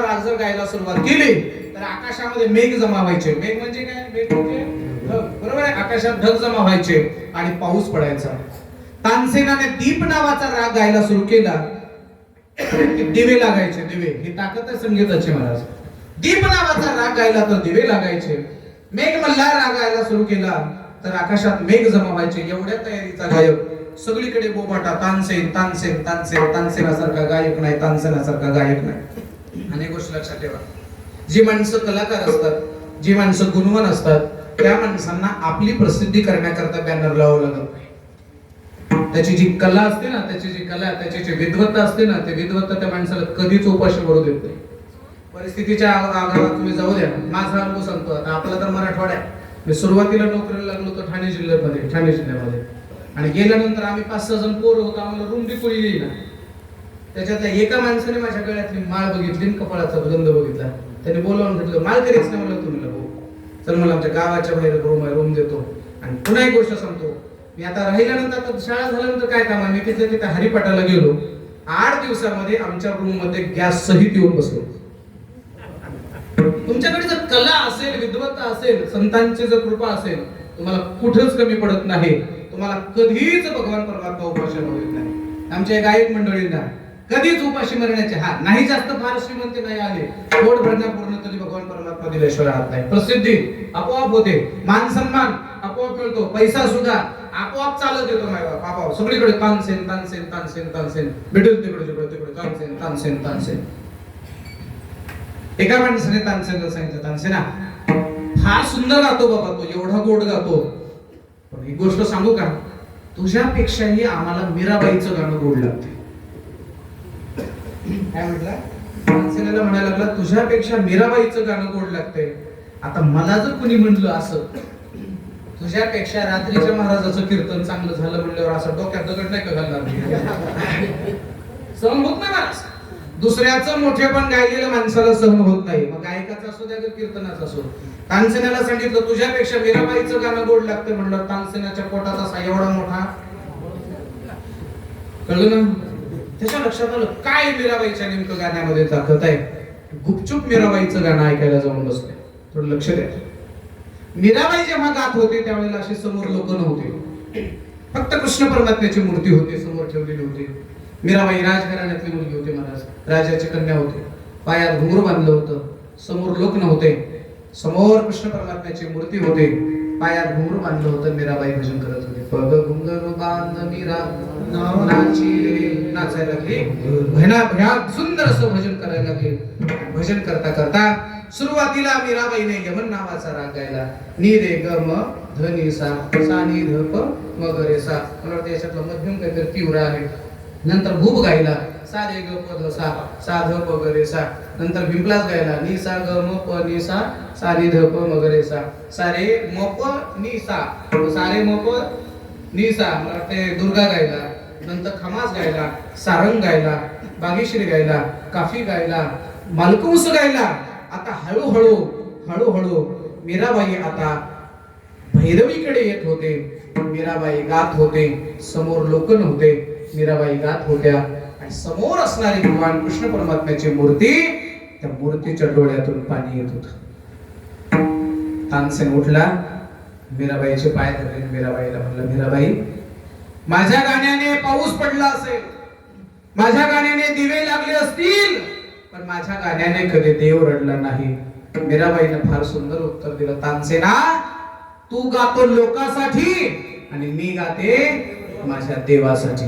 नावाचा राग जर गायला सुरुवात केली तर आकाशामध्ये मेघ जमा व्हायचे. मेघ म्हणजे काय? मेघ म्हणजे बरोबर आहे? आकाशात ढग जमा व्हायचे आणि पाऊस पडायचा. तानसेनाने दीप नावाचा राग गायला सुरू केला. दिवे लागायचे दिवे. हे ताकद आहे संगीताची महाराज. दीप नावाचा राग गायला तर दिवे लागायचे. मेघ मल्हार राग गायला सुरू केला तर आकाशात मेघ जमा व्हायचे. एवढ्या तयारीचा गायक. सगळीकडे बोबाटा तानसेन तानसेन तानसेन तानसेनासारखा गायक नाही तानसेनासारखा गायक नाही. आणि गोष्टी गोष्ट लक्षात ठेवा. जी माणसं कलाकार असतात जी माणसं गुणवान असतात त्या माणसांना आपली प्रसिद्धी करण्याकरता बॅनर लावावं लागत नाही. त्याची जी कला असते ना त्याची जी कला त्याची जी विद्वत्ता असते ना ते विद्वत्ता त्या माणसाला कधीच उपाशी पडू देत नाही. परिस्थितीच्या आ- तुम्ही जाऊ द्या. माझा अनुभव सांगतो. आता आपला तर मराठवाडा आहे. मी सुरुवातीला नोकरीला लागलो होतो ठाणे जिल्ह्यामध्ये ठाणे जिल्ह्यामध्ये. आणि गेल्यानंतर आम्ही पाच सहा जण पोर होतो. आम्हाला रूम बी येईल येईना त्याच्यातल्या एका माणसाने माझ्या गळ्यातली माळ बघितली कपाळाचा गंध बघितला. त्याने बोलावून घेतलं माळ करीच नाही म्हणलं तुम्ही भाऊ. चल मला आमच्या गावाच्या बाहेर रूम आहे रूम देतो. आणि पुन्हा एक गोष्ट सांगतो. मी आता राहिल्यानंतर आता शाळा झाल्यानंतर काय काम आहे? मी तिथे तिथे हरिपाठाला गेलो. आठ दिवसामध्ये आमच्या रूममध्ये गॅस सहित येऊन बसलो. तुमच्याकडे जर कला असेल विद्वत्ता असेल संतांची जर कृपा असेल तुम्हाला कुठंच कमी पडत नाही. तुम्हाला कधीच भगवान परमात्मा उपाशी होत नाही. आमच्या एक गायक मंडळींना कधीच उपाशी मरण्याचे हा नाही. जास्त फार श्रीमंती नाही आले. पोट भरण्यापूर्ण तरी भगवान परमात्मा दिल्याशिवाय राहत नाही. प्रसिद्धी आपोआप होते. मान सन्मान आपोआप मिळतो. पैसा सुद्धा आपोआप चालत येतो माय बाप आपोआप. सगळीकडे तानसेन तानसेन तानसेन तानसेन भेटून तिकडे तिकडे तिकडे तानसेन तानसेन तानसेन एका माणसाने तानसेनला सांगितलं तानसेना फार सुंदर गातो बाबा तो एवढा गोड गातो. पण एक गोष्ट सांगू का? तुझ्यापेक्षाही आम्हाला मीराबाईचं गाणं गोड लागते. काय म्हटलं? तानसेनाला म्हणायला लागला तुझ्यापेक्षा मीराबाईचं गाणं गोड लागतंय. आता मला जर कोणी म्हणलं असं तुझ्यापेक्षा रात्रीच्या महाराजाचं कीर्तन चांगलं झालं म्हणल्यावर असं डोक्यात दगड नाही का घालणार? सहन होत नाही महाराज दुसऱ्याचं मोठेपण गायलेलं माणसाला सहन होत नाही. मग गायकाचं असो द्या किंवा कीर्तनाचं असो. तानसेनाला सांगितलं तुझ्यापेक्षा मीराबाईचं गाणं गोड लागतं म्हणलं तानसेनाच्या पोटात असा एवढा मोठा कळलं ना? त्याच्या लक्षात आलं काय मीराबाईच्या नेमकं गाण्यामध्ये दाखवत आहे? गुपचूप मीराबाईचं गाणं ऐकायला जाऊन बसले. थोडं लक्ष द्या. मीराबाई जेव्हा गात होते त्यावेळेला असे समोर लोक नव्हते. फक्त कृष्ण परमात्म्याची मूर्ती होती समोर ठेवलेली होती. मीराबाई राजघराण्यातली मुलगी होती महाराज. राजाची कन्या होती. पायात घुंगरू बांधलं होतं. समोर लोक नव्हते. समोर कृष्ण परमात्म्याची मूर्ती होते. पायात घुंगरू बांधलं होतं मीराबाई भजन करत होते. पग घुंगरू बांध मीरा नाची नाचायला सुंदर असं भजन करायला लागले. भजन करता करता सुरुवातीला मीराबाईने यमन नावाचा राग गायला. नी रे ग म ध नि सा सा नि ध प म ग रे सा. मला वाटतं याच्यातलं मध्यम काहीतरी तीव्र आहे. नंतर भूप गायला सा रे ग प ध सा सा ध प ग रे सा. नंतर भिंपलाच गायला नि सा ग म प नि सा सा नि ध प म ग रे सा. सा रे म प नि सा. सा रे म प नि सा. मला ते दुर्गा गायला नंतर खमास गायला सारंग गायला बागेश्री गायला काफी गायला मालकुंस गायला. आता हळूहळू हळूहळू मीराबाई आता भैरवीकडे येत होते मीराबाई गात होते समोर लोक नव्हते मीराबाई गात होत्या. आणि समोर असणारी भगवान कृष्ण परमात्म्याची मूर्ती त्या मूर्तीच्या डोळ्यातून पाणी येत होत. तानसेन उठला. मीराबाईचे पाय धरले. मीराबाईला म्हणलं मीराबाई माझ्या गाण्याने पाऊस पडला असेल. माझ्या गाण्याने दिवे लागले असतील. पण माझ्या गाण्याने कधी देव रडला नाही. मीराबाईने फार सुंदर उत्तर दिलं. तानसेना तू गातो लोकांसाठी आणि मी गाते माझ्या देवासाठी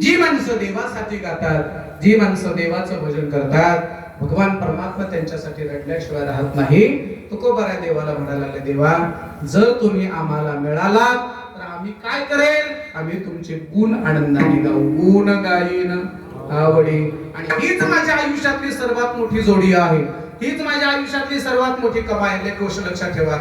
जी माणसं देवासाठी गातात जी माणसं देवाचं भजन करतात भगवान परमात्मा त्यांच्यासाठी रडल्याशिवाय राहत नाही. तुकोबाऱ्या देवाला म्हणायला लागले देवा जर तुम्ही आम्हाला मिळालात तर आम्ही काय करेल? आम्ही तुमचे गुण आनंदाने गाऊ गुण गायन आवडी. आणि हीच माझ्या आयुष्यातली सर्वात मोठी जोडी आहे. हीच माझ्या आयुष्यातली सर्वात मोठी कमाई आहे. गोष्ट लक्षात ठेवा.